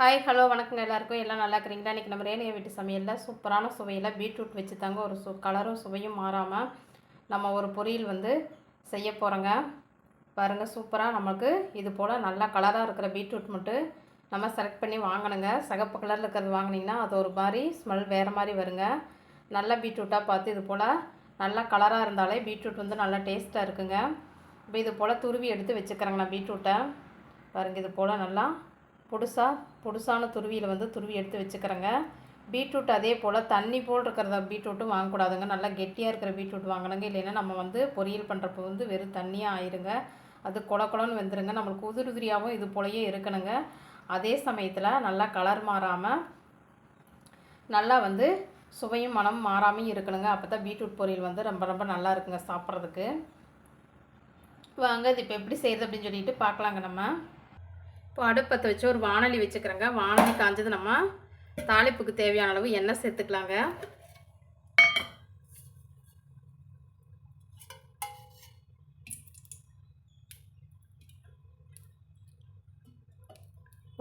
Hi hello வணக்கம் எல்லாருக்கும். எல்லாம் நல்லா இருக்கிறீங்களா? இன்றைக்கி நம்ம ரேணிய வீட்டு சமையலில் சூப்பரான சுவையில் பீட்ரூட் வச்சு தாங்க ஒரு சு கலரும் சுவையும் மாறாமல் நம்ம ஒரு பொரியல் வந்து செய்ய போகிறோங்க பாருங்கள் சூப்பராக நமக்கு இது போல் நல்லா கலராக இருக்கிற பீட்ரூட் மட்டும் நம்ம செலக்ட் பண்ணி வாங்கணுங்க. சிகப்பு கலரில் இருக்கிறது வாங்கினீங்கன்னா அது ஒரு மாதிரி ஸ்மெல் வேறு மாதிரி வருங்க. நல்ல பீட்ரூட்டாக பார்த்து இது போல் நல்லா கலராக இருந்தாலே பீட்ரூட் வந்து நல்லா டேஸ்ட்டாக இருக்குங்க. இப்போ இது போல் துருவி எடுத்து வச்சுக்கிறேங்க நான் பீட்ரூட்டை. பாருங்கள் இது போல் நல்லா பொடுசாக பொடுசான துருவியில் வந்து துருவி எடுத்து வச்சுக்கிறேங்க. பீட்ரூட் அதே போல் தண்ணி போல் இருக்கிறத பீட்ரூட்டும் வாங்கக்கூடாதுங்க. நல்லா கெட்டியாக இருக்கிற பீட்ரூட் வாங்கணுங்க. இல்லைன்னா நம்ம வந்து பொரியல் பண்ணுறப்போ வந்து வெறும் தண்ணியாக ஆயிருங்க. அது கொல குளம்னு வந்துடுங்க நம்மளுக்கு உதிரி உதிரியாகவும் இது போலயே இருக்கணுங்க. அதே சமயத்தில் நல்லா கலர் மாறாமல் நல்லா வந்து சுவையும் மனம் மாறாமையும் இருக்கணுங்க. அப்போ தான் பீட்ரூட் பொரியல் வந்து ரொம்ப ரொம்ப நல்லா இருக்குங்க சாப்பிட்றதுக்கு. வாங்க இது இப்போ எப்படி செய்யுது அப்படின்னு சொல்லிட்டு பார்க்கலாங்க நம்ம. இப்போ அடுப்பத்தை வச்சு ஒரு வானொலி வச்சுக்கிறேங்க. வானொலி காஞ்சது நம்ம தாளிப்புக்கு தேவையான அளவு எண்ணெய் சேர்த்துக்கலாங்க.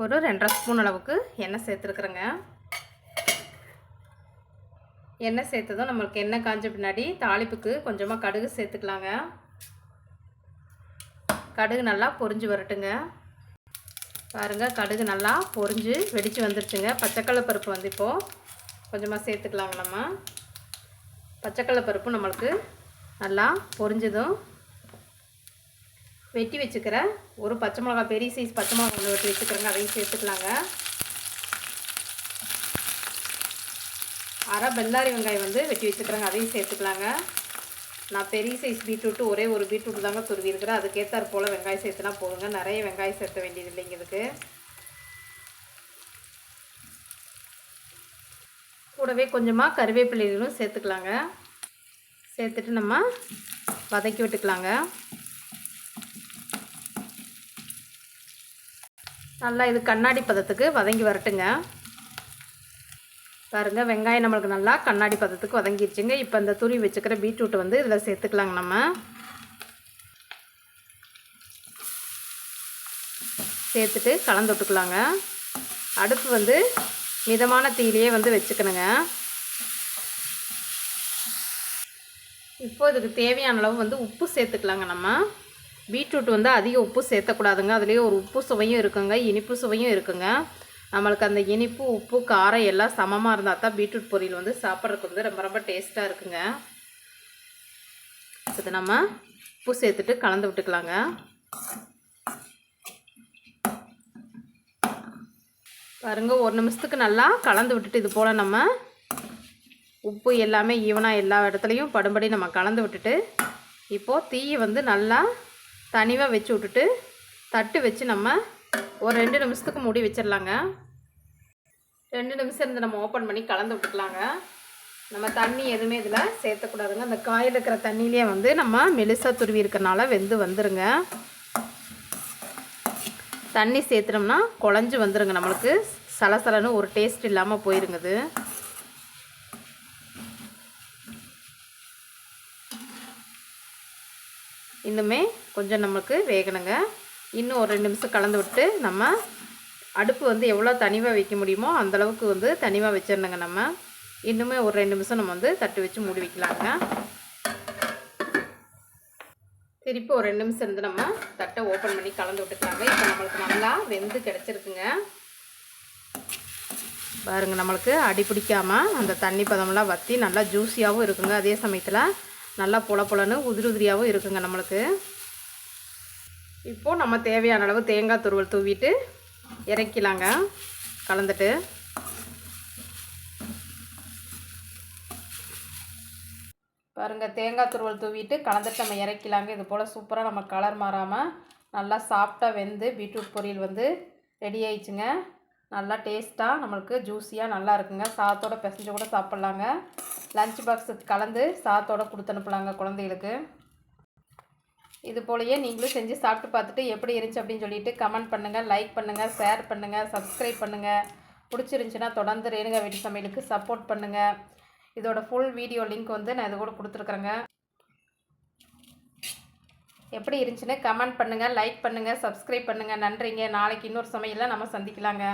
ஒரு ரெண்டரை ஸ்பூன் அளவுக்கு எண்ணெய் சேர்த்துருக்குறேங்க. எண்ணெய் சேர்த்ததும் நம்மளுக்கு எண்ணெய் காஞ்ச பின்னாடி தாளிப்புக்கு கொஞ்சமாக கடுகு சேர்த்துக்கலாங்க. கடுகு நல்லா பொரிஞ்சு வரட்டுங்க. பாருங்கள் கடுகு நல்லா பொரிஞ்சு வெடித்து வந்துருச்சுங்க. பச்சைக்கடலை பருப்பு வந்து இப்போது கொஞ்சமாக சேர்த்துக்கலாங்க நம்ம. பச்சைக்கடலை பருப்பு நம்மளுக்கு நல்லா பொரிஞ்சதும் வெட்டி வச்சுக்கிற ஒரு பச்சை மிளகா பெரிய சைஸ் பச்சை மிளகா ஒன்று வெட்டி வச்சுக்கிறேங்க. அதையும் சேர்த்துக்கலாங்க. அரை பெல்லாரி வெங்காயம் வந்து வெட்டி வச்சுக்கிறேங்க. அதையும் சேர்த்துக்கலாங்க. நான் பெரிய சைஸ் பீட்ரூட்டு ஒரே ஒரு பீட்ரூட் தாங்க துருவிருக்கிறேன் அதுக்கேற்றார் போல் வெங்காயம் சேர்த்துனா போதுங்க. நிறைய வெங்காயம் சேர்த்த வேண்டியது இல்லைங்க இதுக்கு. கூடவே கொஞ்சமாக கருவேப்பிலைகளும் சேர்த்துக்கலாங்க. சேர்த்துட்டு நம்ம வதக்கி விட்டுக்கலாங்க. நல்லா இது கண்ணாடி பதத்துக்கு வதங்கி வரட்டுங்க. பாருங்கள் வெங்காயம் நம்மளுக்கு நல்லா கண்ணாடி பதத்துக்கு வதங்கிடுச்சுங்க இப்போ இந்த துணி வச்சுக்கிற பீட்ரூட் வந்து இதில் சேர்த்துக்கலாங்க நம்ம. சேர்த்துட்டு கலந்து விட்டுக்கலாங்க. அடுப்பு வந்து மிதமான தீயிலேயே வந்து வச்சுக்கணுங்க. இப்போ இதுக்கு தேவையான அளவு வந்து உப்பு சேர்த்துக்கலாங்க நம்ம. பீட்ரூட் வந்து அதிக உப்பு சேர்த்தக்கூடாதுங்க. அதுலேயே ஒரு உப்பு சுவையும் இருக்குங்க இனிப்பு சுவையும் இருக்குங்க. நம்மளுக்கு அந்த இனிப்பு உப்பு காரம் எல்லாம் சமமாக இருந்தால் தான் பீட்ரூட் பொரியல் வந்து சாப்பிட்றதுக்கு வந்து ரொம்ப ரொம்ப டேஸ்ட்டாக இருக்குங்க. இது நம்ம உப்பு சேர்த்துட்டு கலந்து விட்டுக்கலாங்க. பாருங்க ஒரு நிமிஷத்துக்கு நல்லா கலந்து விட்டுட்டு இது போல் நம்ம உப்பு எல்லாமே ஈவனாக எல்லா இடத்துலையும் படும்படி நம்ம கலந்து விட்டுட்டு இப்போது தீயை வந்து நல்லா தனிவாக வச்சு விட்டுட்டு தட்டு வச்சு நம்ம ஒரு ரெண்டு நிமிஷத்துக்கு மூடி வச்சிடலாங்க. ரெண்டு நிமிஷம் இருந்து நம்ம ஓப்பன் பண்ணி கலந்து விட்டுக்கலாங்க. நம்ம தண்ணி எதுவுமே இதில் சேர்த்தக்கூடாதுங்க. அந்த காயில் இருக்கிற தண்ணியிலே வந்து நம்ம மெலிசாக துருவி இருக்கிறனால வெந்து வந்துடுங்க தண்ணி சேர்த்துனோம்னா குழஞ்சி வந்துடுங்க நம்மளுக்கு. சலசலன்னு ஒரு டேஸ்ட் இல்லாமல் போயிருங்குது இன்னுமே கொஞ்சம் நம்மளுக்கு வேகணுங்க. இன்னும் ஒரு ரெண்டு நிமிஷம் கலந்து விட்டு நம்ம அடுப்பு வந்து எவ்வளோ தனிவாக வைக்க முடியுமோ அந்தளவுக்கு வந்து தனிவாக வச்சிடணுங்க நம்ம. இன்னுமே ஒரு ரெண்டு நிமிஷம் நம்ம வந்து தட்டு வச்சு மூடி வைக்கலாங்க. திருப்பி ஒரு ரெண்டு நிமிஷம் இருந்து நம்ம தட்டை ஓப்பன் பண்ணி கலந்து விட்டுக்கலாங்க. இப்போ நம்மளுக்கு நல்லா வெந்து கிடச்சிருக்குங்க. பாருங்க நம்மளுக்கு அடி பிடிக்காமல் அந்த தண்ணி பதமெல்லாம் வற்றி நல்லா ஜூஸியாகவும் இருக்குங்க. அதே சமயத்தில் நல்லா புல புலன்னு உதிரி உதிரியாகவும் இருக்குங்க நம்மளுக்கு. இப்போது நம்ம தேவையான அளவு தேங்காய் துருவல் தூவிட்டு இறக்கிலாங்க. கலந்துட்டு. பாருங்கள் தேங்காய் துருவல் தூவிட்டு கலந்துட்டு நம்ம இறக்கிலாங்க. இது போல் சூப்பராக நம்ம கலர் மாறாமல் நல்லா சாஃப்டாக வெந்து பீட்ரூட் பொரியல் வந்து ரெடி ஆயிடுச்சுங்க. நல்லா டேஸ்ட்டாக நம்மளுக்கு ஜூஸியாக நல்லா இருக்குங்க. சாதத்தோட பிசைஞ்சு கூட சாப்பிட்லாங்க. லஞ்ச் பாக்ஸுக்கு கலந்து சாத்தோட கொடுத்து அனுப்பலாங்க குழந்தைகளுக்கு. இது போலயே நீங்களும் செஞ்சு சாப்பிட்டு பார்த்துட்டு எப்படி இருந்துச்சு அப்படின்னு சொல்லிட்டு கமெண்ட் பண்ணுங்கள் லைக் பண்ணுங்கள் ஷேர் பண்ணுங்கள் சப்ஸ்கிரைப் பண்ணுங்கள் பிடிச்சிருந்துச்சின்னா தொடர்ந்து ரேணுகா வீட்டு சமையலுக்கு சப்போர்ட் பண்ணுங்கள் இதோட ஃபுல் வீடியோ லிங்க் வந்து நான் இது கூட கொடுத்துருக்குறேங்க. எப்படி இருந்துச்சுன்னு கமெண்ட் பண்ணுங்கள் லைக் பண்ணுங்கள் சப்ஸ்கிரைப் பண்ணுங்கள் நன்றிங்க. நாளைக்கு இன்னொரு சமையலில் நம்ம சந்திக்கலாங்க.